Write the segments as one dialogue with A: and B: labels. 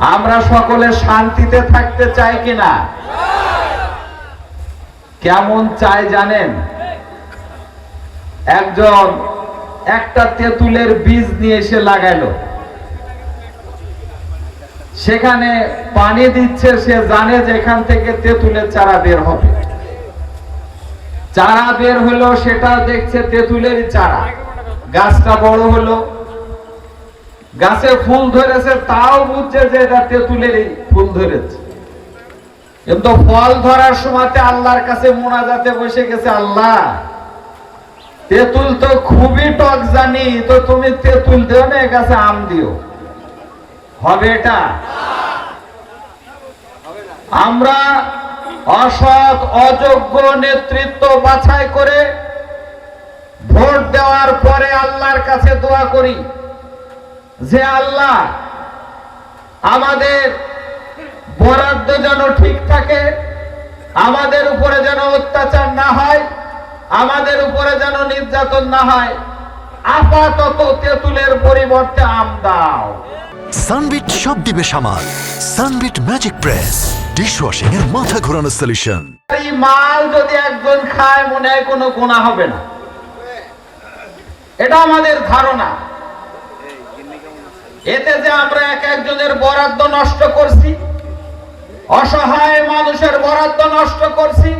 A: আমরা সকলে শান্তিতে থাকতে চাই কিনা? কেমন চাই জানেন? একজন একটা তেঁতুলের বীজ নিয়ে এসে লাগাইলো। সেখানে পানি দিচ্ছে, সে জানে যে এখান থেকে তেঁতুলের চারা বের হবে। চারা বের হলো, সেটা দেখছে তেঁতুলের চারা। গাছটা বড় হলো গাছে ফুল ধরেছে, তাও বুঝছে যে এটা তেঁতুলেরই ফুল ধরেছে। কিন্তু ফল ধরার সময়তে আল্লাহর কাছে মোনাজাতে বসে গেছে, আল্লাহ, তেঁতুল তো খুবই টক জানি, তো তুমি তেঁতুল দিও না গাছে আম দিও। হবে এটা? আমরা অসৎ, অযোগ্য নেতৃত্ব বাছাই করে ভোট দেওয়ার পরে আল্লাহর কাছে দোয়া করি। যে আল্লাহ আমাদের বরাদ্দ যেন ঠিক থাকে আমাদের উপরে যেন অত্যাচার না হয় আমাদের উপরে যেন নির্যাতন না হয় আপাতত তেঁতুলের পরিবর্তে আম দাও।
B: সানবিট সব দিবে সামাল। সানবিট ম্যাজিক প্রেস ডিশওয়াশিং এর মাথা ঘোরানো সলিউশন
A: এই মাল যদি একজন খায় মনে হয় কোনো গোনা হবে না। এটা আমাদের ধারণা। এতে যে আমরা এক একজনের বরাদ্দ নষ্ট করছি অসহায় মানুষের বরাদ্দ নষ্ট করছি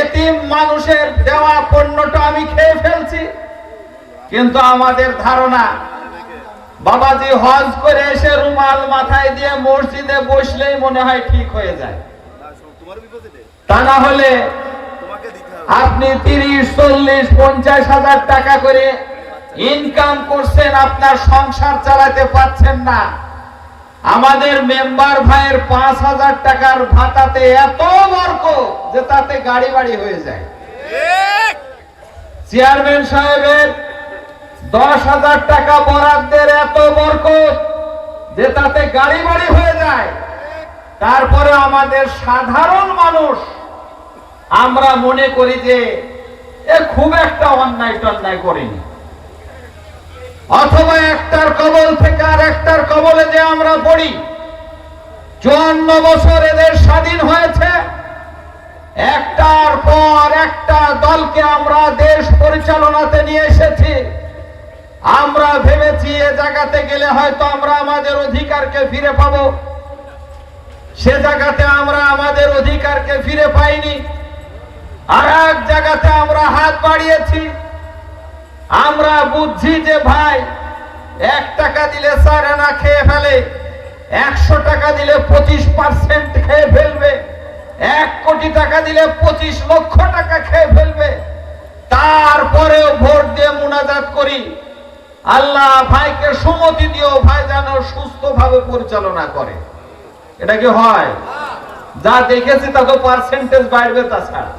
A: এতিম মানুষের দেওয়া পণ্যটা আমি খেয়ে ফেলছি কিন্তু আমাদের ধারণা বাবাজি হজ করে এসে রুমাল মাথায় দিয়ে মসজিদে বসলেই মনে হয় ঠিক হয়ে যায়। তা না হলে আপনি তিরিশ চল্লিশ পঞ্চাশ হাজার টাকা করে ইনকাম করছেন আপনার সংসার চালাতে পারছেন না। আমাদের মেম্বার ভাইয়ের পাঁচ হাজার টাকার ভাতাতে এত বর্ক যে তাতে গাড়ি বাড়ি হয়ে যায়। চেয়ারম্যান সাহেবের দশ হাজার টাকা বরাদ্দের এত বরকত যে তাতে গাড়ি বাড়ি হয়ে যায়। তারপরে আমাদের সাধারণ মানুষ আমরা মনে করি যে এ খুব একটা অন্যায় টন্যায় করিনি। অথবা একটার কবল থেকে আর একটার কবলে যে আমরা পড়ি, চুয়ান্ন বছর এদের স্বাধীন হয়েছে। একটার পর একটা দলকে আমরা দেশ পরিচালনাতে নিয়ে এসেছি। আমরা ভেবেছি এ জায়গাতে গেলে হয়তো আমরা আমাদের অধিকারকে ফিরে পাবো। সে জায়গাতে আমরা আমাদের অধিকারকে ফিরে পাইনি। আর এক জায়গাতে আমরা হাত বাড়িয়েছি। আমরা বুঝছি যে ভাই, এক টাকা দিলে স্যার না খেয়ে ফেলে, একশো টাকা দিলে পঁচিশ পার্সেন্ট খেয়ে ফেলবে, এক কোটি টাকা দিলে পঁচিশ লক্ষ টাকা খেয়ে ফেলবে। তারপরেও ভোট দিয়ে মুনাজাত করি। আল্লাহ ভাইকে সুমতি দিও ভাই যেন সুস্থভাবে পরিচালনা করে। এটা কি হয়? যা দেখেছি তা তো পার্সেন্টেজ বাড়বে তাছাড়া।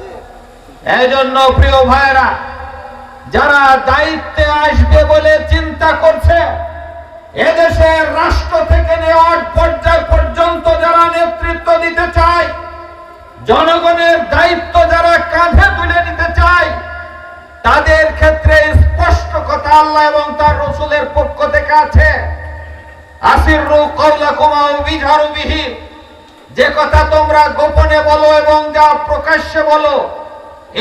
A: এই জন্য প্রিয় ভাইরা যারা দায়িত্বে আসবে বলে চিন্তা করছে এদেশের রাষ্ট্র থেকে নেওয়ার পর্যায় পর্যন্ত যারা নেতৃত্ব দিতে চায়, জনগণের দায়িত্ব যারা কাঁধে তুলে নিতে চায়, তাদের ক্ষেত্রে স্পষ্ট কথা আল্লাহ এবং তার রসুলের পক্ষ থেকে আছে। আসিরু যে কথা তোমরা গোপনে বলো এবং যা প্রকাশ্যে বলো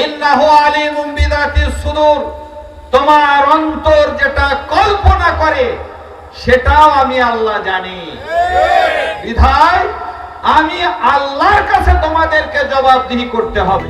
A: ইন্নাহু আলিমুম বিদাতি সুদূর। তোমার অন্তর যেটা কল্পনা করে সেটাও আমি আল্লাহ জানি। বিধায় আমি আল্লাহর কাছে তোমাদেরকে জবাবদিহি করতে হবে।